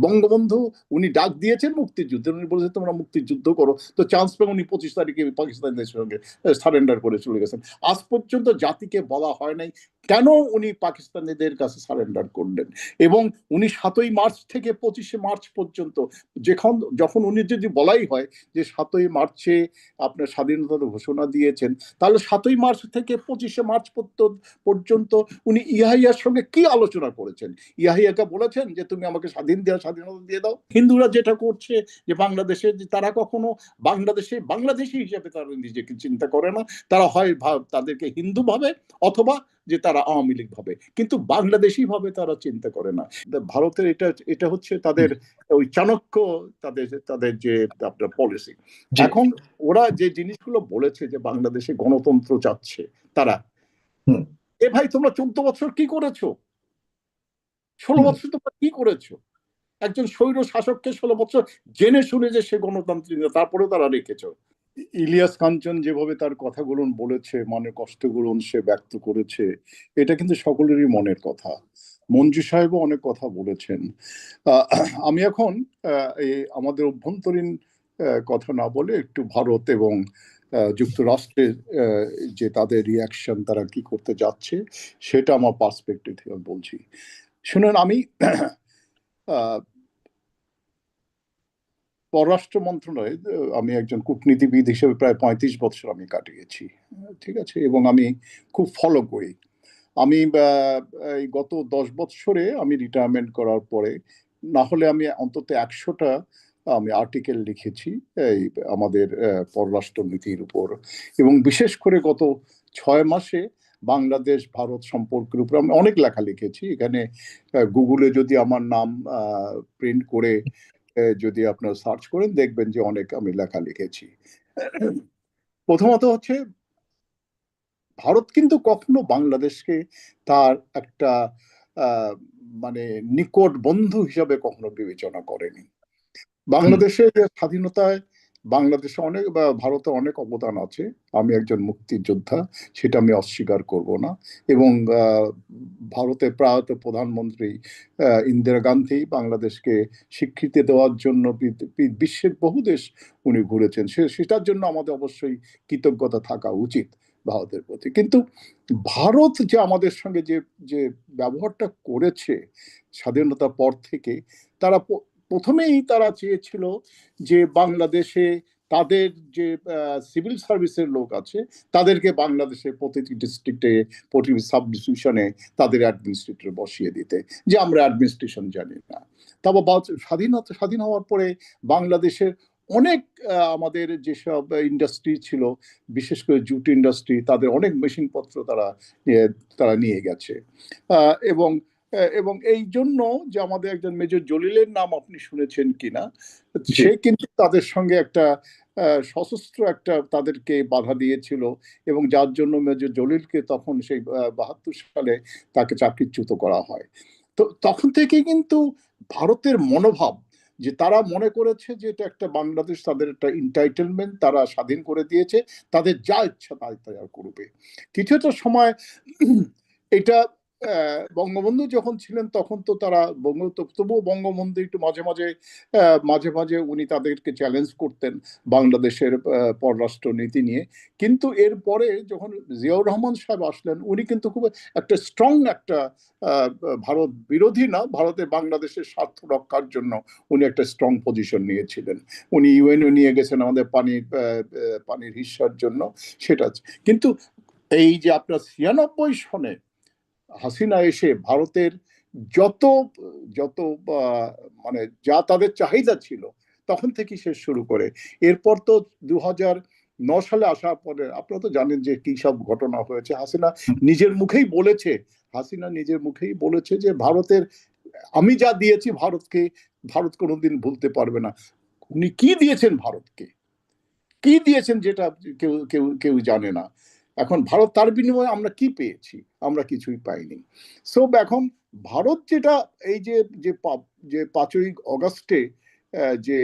বঙ্গবন্ধু, উনি ডাক দিয়েছেন মুক্তিযুদ্ধে। উনি বলেছেন, তোমরা মুক্তিযুদ্ধ করো। তো চান্স পেয়ে উনি পঁচিশ তারিখে পাকিস্তানিদের সঙ্গে সারেন্ডার করে চলে গেছেন। আজ পর্যন্ত জাতিকে বলা হয় নাই কেন উনি পাকিস্তানিদের কাছে সারেন্ডার করলেন। এবং উনি সাতই মার্চ থেকে পঁচিশে মার্চ পর্যন্ত যখন যখন উনি যদি বলাই হয় যে সাতই মার্চে আপনার স্বাধীনতার ঘোষণা দিয়েছেন, তাহলে সাতই মার্চ থেকে পঁচিশে মার্চ পর্যন্ত- উনি ইহাইয়ার সঙ্গে কি আলোচনা করেছেন? ইয়াহিয়াকে বলেছেন যে, তুমি আমাকে স্বাধীন দেওয়া স্বাধীনতা দিয়ে দাও। হিন্দুরা যেটা করছে যে বাংলাদেশে যে তারা কখনো বাংলাদেশে বাংলাদেশি হিসেবে তারা নিজেকে চিন্তা করে না। তারা হয় ভাব তাদেরকে হিন্দু ভাবে অথবা যে তারা আওয়ামী লীগ ভাবে। কিন্তু বাংলাদেশি ভাবে তারা চিন্তা করে না। ভারতের এটা এটা হচ্ছে তাদের ওই চাণক্য তাদের তাদের যে আপনার পলিসি এখন ওরা যে জিনিসগুলো বলেছে যে বাংলাদেশে গণতন্ত্র চাচ্ছে তারা। এ ভাই তোমরা চোদ্দ বছর কি করেছ? ষোলো বছর তোমরা কি করেছ? একজন স্বৈর শাসককে ষোলো বছর জেনে শুনে যে সে গণতান্ত্রিক না, তারপরেও তারা রেখেছো। ইলিয়াস কাঞ্চন যেভাবে তার কথাগুলো বলেছে মনের কষ্টগুলো সে ব্যক্ত করেছে এটা কিন্তু সকলেরই মনের কথা। মঞ্জু সাহেবও অনেক কথা বলেছেন। আমি এখন আমাদের অভ্যন্তরীণ কথা না বলে একটু ভারত এবং যুক্তরাষ্ট্রের যে তাদের রিয়াকশন তারা কি করতে যাচ্ছে সেটা আমার পার্সপেক্টিভ থেকে বলছি। শুনুন আমি পররাষ্ট্র মন্ত্রণালয়ে, আমি একজন কূটনীতিবিদ হিসেবে প্রায় পঁয়ত্রিশ বছর আমি কাটিয়েছি, ঠিক আছে? এবং আমি খুব ফলো করি। আমি এই গত দশ বছরে আমি রিটায়ারমেন্ট করার পরে, না হলে আমি অন্তত একশোটা আমি আর্টিকেল লিখেছি, এই আমাদের পররাষ্ট্র নীতির উপর। এবং বিশেষ করে গত ছয় মাসে বাংলাদেশ ভারত সম্পর্কের উপর আমি অনেক লেখা লিখেছি। এখানে গুগলে যদি আমার নাম প্রিন্ট করে যদি আপনারা সার্চ করেন দেখবেন যে অনেক আমি লেখা লিখেছি। প্রথমত হচ্ছে ভারত কিন্তু কখনো বাংলাদেশকে তার একটা আহ, মানে নিকট বন্ধু হিসাবে কখনো বিবেচনা করেনি। বাংলাদেশের স্বাধীনতায় বাংলাদেশে অনেক বা ভারতে অনেক অবদান আছে। আমি একজন মুক্তিযোদ্ধা, সেটা আমি অস্বীকার করব না। এবং ভারতের প্রয়াত প্রধানমন্ত্রী ইন্দিরা গান্ধী বাংলাদেশকে স্বীকৃতি দেওয়ার জন্য বিশ্বের বহু দেশ উনি ঘুরেছেন। সে, সেটার জন্য আমাদের অবশ্যই কৃতজ্ঞতা থাকা উচিত ভারতের প্রতি। কিন্তু ভারত যে আমাদের সঙ্গে যে যে ব্যবহারটা করেছে স্বাধীনতার পর থেকে, তারা প্রথমেই তারা চেয়েছিল যে বাংলাদেশে তাদের যে সিভিল সার্ভিসের লোক আছে, তাদেরকে বাংলাদেশের প্রতিটি ডিস্ট্রিক্টে প্রতিটি সাব ডিভিশনে তাদের অ্যাডমিনিস্ট্রেটর বসিয়ে দিতে, যে আমরা অ্যাডমিনিস্ট্রেশন জানি না। তারপর স্বাধীনতা স্বাধীন হওয়ার পরে বাংলাদেশের অনেক আমাদের যেসব ইন্ডাস্ট্রি ছিল, বিশেষ করে জুট ইন্ডাস্ট্রি তাদের অনেক মেশিনপত্র তারা তারা নিয়ে গেছে। এবং এবং এই জন্য যে আমাদের একজন মেজর জলিলের নাম আপনি শুনেছেন কিনা সে কিন্তু তাদের সঙ্গে একটা সশস্ত্র একটা তাদেরকে বাধা দিয়েছিল এবং যার জন্য মেজর জলিলকে তখন সেই বাহাত্তর সালে তাকে চাকরিচ্যুত করা হয়। তো তখন থেকে কিন্তু ভারতের মনোভাব যে তারা মনে করেছে যে এটা একটা বাংলাদেশ তাদের একটা ইন্টাইটেলমেন্ট তারা স্বাধীন করে দিয়েছে তাদের যা ইচ্ছা তাই তারা করবে। কিছু একটা সময় এটা বঙ্গবন্ধু যখন ছিলেন তখন তো তারা বঙ্গ, তবুও বঙ্গবন্ধু একটু মাঝে মাঝে মাঝে মাঝে উনি তাদেরকে চ্যালেঞ্জ করতেন বাংলাদেশের পররাষ্ট্র নীতি নিয়ে। কিন্তু এরপরে যখন জিয়াউর রহমান সাহেব আসলেন, উনি কিন্তু খুব একটা স্ট্রং একটা ভারত বিরোধী না, ভারতে বাংলাদেশের স্বার্থ রক্ষার জন্য উনি একটা স্ট্রং পজিশন নিয়েছিলেন। উনি ইউএনও নিয়ে গেছেন আমাদের পানির পানির হিস্সার জন্য, সেটা কিন্তু এই যে আপনার ছিয়ানব্বই সনে হাসিনা এসে ভারতের যত যত মানে যা তাদের চাহিদা ছিল, তখন থেকে শেষ শুরু করে। এরপর তো দু হাজার ন সালে আসার পরে আপনারা তো জানেন যে কি সব ঘটনা হয়েছে। হাসিনা নিজের মুখেই বলেছে, হাসিনা নিজের মুখেই বলেছে যে ভারতের, আমি যা দিয়েছি ভারতকে, ভারত কোনোদিন ভুলতে পারবে না। উনি কি দিয়েছেন ভারতকে? কি দিয়েছেন যেটা কেউ কেউ কেউ জানে না। এখন ভারত তার বিনিময়ে আমরা কি পেয়েছি? আমরা কিছুই পাইনি। সো এখন ভারত যেটা এই যে যে যে পাঁচই অগস্টে যে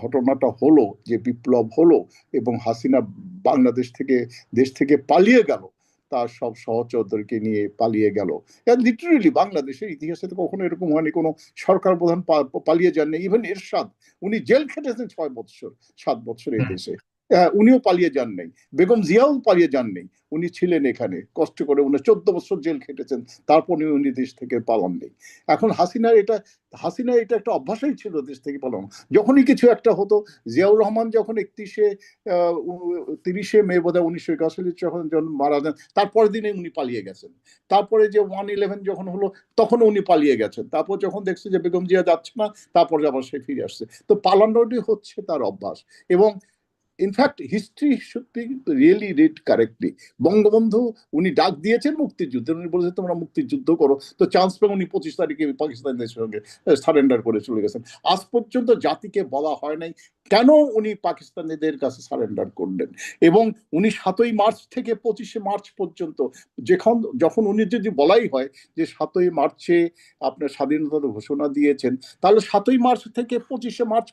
ঘটনাটা হলো যে বিপ্লব হলো এবং হাসিনা বাংলাদেশ থেকে দেশ থেকে পালিয়ে গেল তার সব সহচরদেরকে নিয়ে পালিয়ে গেল। লিটারেলি বাংলাদেশের ইতিহাসে তো কখনো এরকম হয়নি কোনো সরকার প্রধান পালিয়ে যাননি। ইভেন এরশাদ উনি জেল খেটেছেন ছয় বছর সাত বছর এই দেশে। উনিও পালিয়ে যান নাই। বেগম জিয়াও পালিয়ে যান নাই। উনি ছিলেন এখানে। কষ্ট করে উনি চোদ্দ বছর জেল খেটেছেন। তারপর উনি দেশ থেকে পালান নেই। এখন হাসিনার এটা হাসিনা এটা একটা অভ্যাসই ছিল দেশ থেকে পালানো। যখনই কিছু একটা হতো, জিয়াউর রহমান যখন একত্রিশে তিরিশে মে বোধ হয় উনিশশো একাশি যখন যখন মারা যান তারপর দিনে উনি পালিয়ে গেছেন। তারপরে যে ওয়ান ইলেভেন যখন হলো তখন উনি পালিয়ে গেছেন। তারপর যখন দেখছে যে বেগম জিয়া যাচ্ছে না, তারপরে আবার সে ফিরে আসছে। তো পালানোটি হচ্ছে তার অভ্যাস। এবং in fact history should be really read correctly Bangabandhu, উনি ডাক দিয়েছেন মুক্তিযুদ্ধে। উনি বলেছেন তোমরা মুক্তিযুদ্ধ করো। তো চান্স পেয়ে উনি পঁচিশ তারিখে পাকিস্তানের সঙ্গে সারেন্ডার করে চলে গেছেন। আজ পর্যন্ত জাতিকে বলা হয় নাই কেন উনি পাকিস্তানিদের কাছে সারেন্ডার করলেন। এবং উনি সাতই মার্চ থেকে পঁচিশে মার্চ পর্যন্ত যখন যখন উনি যদি বলাই হয় যে সাতই মার্চে আপনার স্বাধীনতার ঘোষণা দিয়েছেন, তাহলে সাতই মার্চ থেকে পঁচিশে মার্চ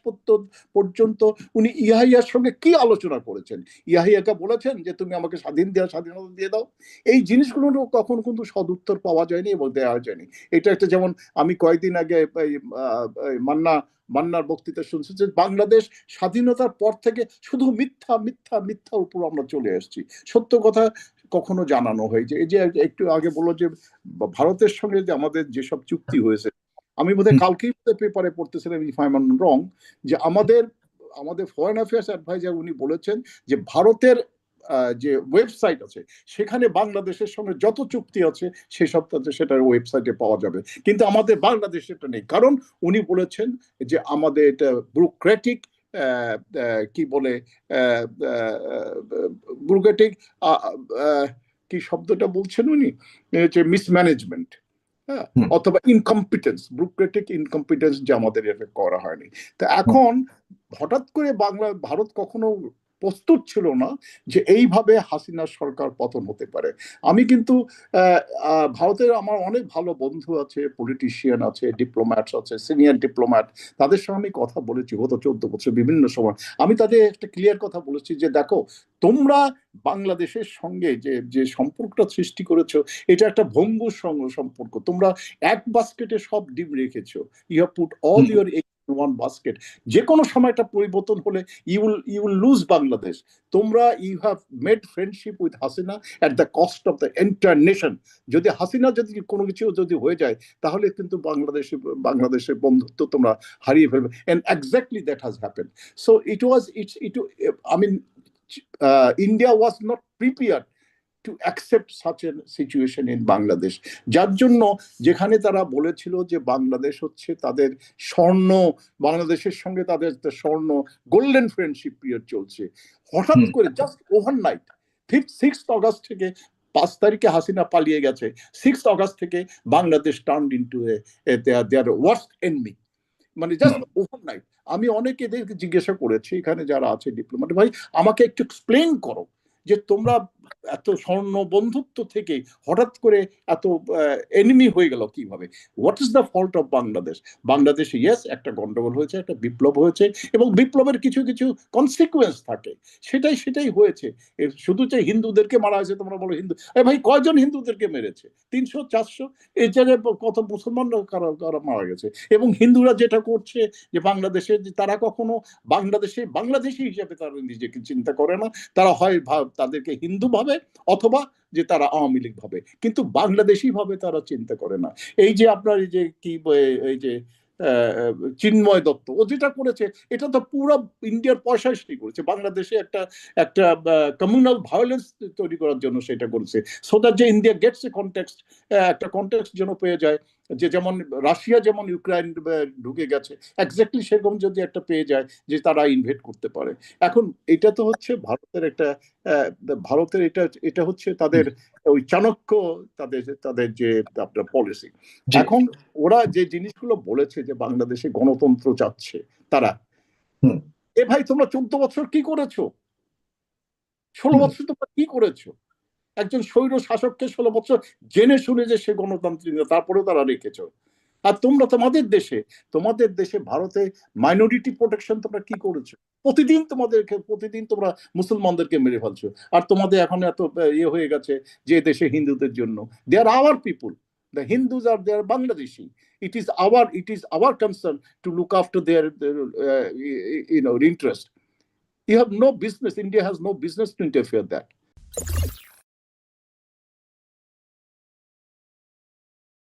পর্যন্ত উনি ইহাইয়ার সঙ্গে কি আলোচনা করেছেন। ইয়াহিয়াকে বলেছেন যে তুমি আমাকে স্বাধীন দেওয়া স্বাধীনতা দিয়ে দাও। এই জিনিসগুলো কখনো কিন্তু সদুত্তর পাওয়া যায়নি এবং দেওয়া যায়নি। এটা একটা যেমন আমি কয়েকদিন আগে মান্না মান্নার বক্তৃতা শুনছি যে বাংলাদেশ স্বাধীনতার পর থেকে শুধু মিথ্যা মিথ্যা মিথ্যা উপর আমরা চলে এসেছি। সত্য কথা কখনো জানানো হয়েছে। এই যে একটু আগে বলল যে ভারতের সঙ্গে যে আমাদের যেসব চুক্তি হয়েছে আমি বোধহয় কালকেই পেপারে পড়তেছিলাম ইফ আই রং যে আমাদের আমাদের ফরেন অ্যাফেয়ার্স অ্যাডভাইজার উনি বলেছেন যে ভারতের যে ওয়েবসাইট আছে, সেখানে বাংলাদেশের সঙ্গে যত চুক্তি আছে সেসব তাতে সেটার ওয়েবসাইটে পাওয়া যাবে। কিন্তু আমাদের বাংলাদেশে এটা নেই। কারণ উনি বলেছেন যে আমাদের এটা ব্যুরোক্রেটিক কি বলে ব্যুরোক্রেটিক কি শব্দটা বলছেন উনি? হচ্ছে মিসম্যানেজমেন্ট হ্যাঁ অথবা ইনকম্পিটেন্স ব্যুরোক্রেটিক ইনকম্পিটেন্স যে আমাদের এটা করা হয়নি। তা এখন হঠাৎ করে বাংলা ভারত কখনো প্রস্তুত ছিল না যে এইভাবে হাসিনা সরকার পতন হতে পারে। আমি কিন্তু ভারতের আমার অনেক ভালো বন্ধু আছে পলিটিশিয়ান আছে ডিপ্লোম্যাটস আছে সিনিয়র ডিপ্লোম্যাট তাদের সঙ্গে আমি কথা বলেছি গত চোদ্দ বছর বিভিন্ন সময়। আমি তাদের একটা ক্লিয়ার কথা বলেছি যে দেখো তোমরা বাংলাদেশের সঙ্গে যে যে সম্পর্কটা সৃষ্টি করেছ এটা একটা ভঙ্গুর সঙ্গ সম্পর্ক তোমরা এক বাস্কেটে সব ডিম রেখেছো। You have put all. Your one basket যে কোনো সময় একটা পরিবর্তন হলে you will you lose Bangladesh তোমরা you have made friendship with Hasina at the cost of the entire nation যদি হাসিনা যদি কোনো কিছু যদি হয়ে যায়, তাহলে কিন্তু বাংলাদেশে বাংলাদেশের বন্ধুত্ব তোমরা হারিয়ে ফেলবে। And exactly that has happen so it was it's it I mean India was not prepare to accept such a situation in Bangladesh যার জন্য যেখানে তারা বলেছিল যে বাংলাদেশ হচ্ছে তাদের স্বর্ণ বাংলাদেশের সঙ্গে তাদের স্বর্ণ গোল্ডেন ফ্রেন্ডশিপ পিরিয়ড চলছে। হঠাৎ করে just overnight fifth six August থেকে পাঁচ তারিখে হাসিনা পালিয়ে গেছে। সিক্স অগস্ট থেকে Bangladesh turn into their worst enemy মানে জাস্ট ওভারনাইট আমি অনেকে জিজ্ঞাসা করেছি এখানে যারা আছে ডিপ্লোম্যাট ভাই আমাকে একটু এক্সপ্লেন করো যে তোমরা এত স্বর্ণ বন্ধুত্ব থেকে হঠাৎ করে এত এনিমি হয়ে গেল কীভাবে? What is the fault of Bangladesh বাংলাদেশে ইয়েস একটা গন্ডগোল হয়েছে, একটা বিপ্লব হয়েছে, এবং বিপ্লবের কিছু কিছু কনসিকুয়েন্স থাকে। সেটাই সেটাই হয়েছে। শুধু যে হিন্দুদেরকে মারা হয়েছে, তোমরা বলো হিন্দু, এ ভাই কয়জন হিন্দুদেরকে মেরেছে? তিনশো, চারশো? এই জায়গায় কত মুসলমানরা কারা কারা মারা গেছে? এবং হিন্দুরা যেটা করছে, যে বাংলাদেশে, যে তারা কখনো বাংলাদেশে, বাংলাদেশি হিসেবে তারা নিজেকে চিন্তা করে না। তারা হয়, ভাব- তাদেরকে হিন্দু ভাবে অথবা যে তারা আওয়ামী লীগ ভাবে। কিন্তু বাংলাদেশি ভাবে তারা চিন্তা করে না। এই যে আপনার এই যে কি এই যে চিন্ময় দত্ত, ও যেটা করেছে, এটা তো পুরো ইন্ডিয়ার পয়সা সেই করেছে। বাংলাদেশে একটা একটা কমিউনাল ভায়োলেন্স তৈরি করার জন্য সেটা করেছে। সো দ্যাট যে ইন্ডিয়া গেটস এ কন্টেক্সট একটা কন্টেক্সট যেন পেয়ে যায় যে যেমন রাশিয়া যেমন ইউক্রাইন ঢুকে গেছে এক্স্যাক্টলি সেরকম যদি একটা পেয়ে যায় যে তারা ইনভেট করতে পারে। এখন এটা তো হচ্ছে ভারতের একটা ভারতের এটা এটা হচ্ছে তাদের ওই চাণক্য তাদের তাদের যে আপনার পলিসি। এখন ওরা যে জিনিসগুলো বলেছে যে বাংলাদেশে গণতন্ত্র চাচ্ছে তারা। এ ভাই তোমরা চোদ্দ বছর কি করেছ? ষোলো বছর তোমরা কি করেছ? একজন স্বৈর শাসককে ষোলো বছর জেনে শুনে যে সে গণতান্ত্রিক না, তারপরেও তারা রেখেছ। আর তোমরা তোমাদের দেশে তোমাদের দেশে ভারতে মাইনরিটি প্রোটেকশন তোমরা কি করেছ? প্রতিদিন তোমাদেরকে প্রতিদিন তোমরা মুসলমানদেরকে মেরে ফেলছো। আর তোমাদের এখন এত ইয়ে হয়ে গেছে যে দেশে হিন্দুদের জন্য। They are our people the Hindus are they are Bangladeshi is our it is our concern to look after their, their uh, you know interest. You have no business india has no business to